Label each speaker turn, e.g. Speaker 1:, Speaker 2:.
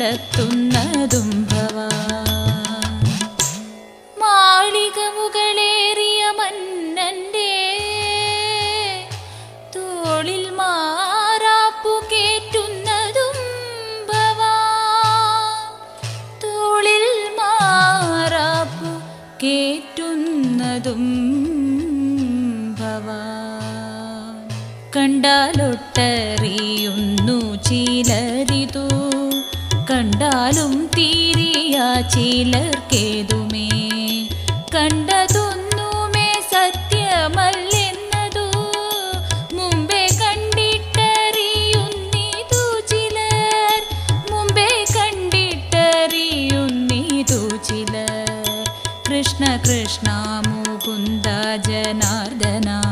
Speaker 1: നടത്തുന്നതും ഭവാ. മാളിക മുകളേറിയ മന്നന്റെ തോളിൽ മാറാപ്പു കേറ്റുന്നതും ഭവാ. തോളിൽ മാറാപ്പു കേറ്റുന്നതും ഭവാ. കണ്ടാലൊട്ടറിയുന്ന കണ്ടാലും തീരിയ ചിലർക്കേതുമേ? കണ്ടതൊന്നുമേ സത്യമല്ലെന്നതു മുമ്പേ കണ്ടിട്ടറിയുന്നിതു ചിലർ. മുമ്പേ കണ്ടിട്ടറിയുന്നിതു ചിലർ. കൃഷ്ണ കൃഷ്ണ മുകുന്ദ ജനാർദ്ദനാ